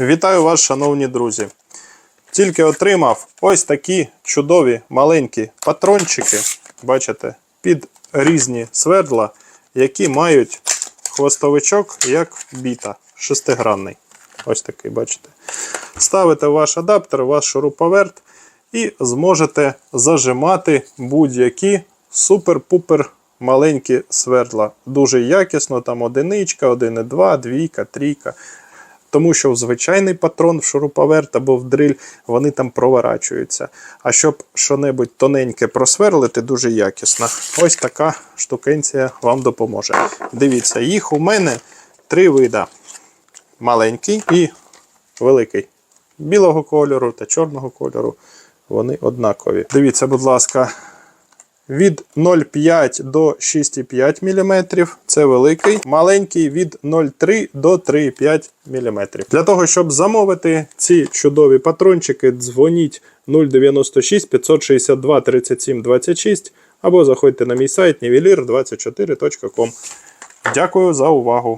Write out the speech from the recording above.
Вітаю вас, шановні друзі! Тільки отримав ось такі чудові маленькі патрончики, бачите, під різні свердла, які мають хвостовичок як біта, шестигранний. Ось такий, бачите. Ставите ваш адаптер, ваш шуруповерт і зможете зажимати будь-які супер-пупер маленькі свердла. Дуже якісно, там одиничка, 1,2, двійка, трійка. Тому що в звичайний патрон, в шуруповерт або в дриль, вони там проворачуються. А щоб що-небудь тоненьке просверлити, дуже якісно. Ось така штукенція вам допоможе. Дивіться, їх у мене три вида: маленький і великий. Білого кольору та чорного кольору. Вони однакові. Дивіться, будь ласка, від 0,5 до 6,5 мм. Це великий, маленький від 0,3 до 3,5 мм. Для того, щоб замовити ці чудові патрончики, дзвоніть 096 562 37 26 або заходьте на мій сайт nivelir24.com. Дякую за увагу!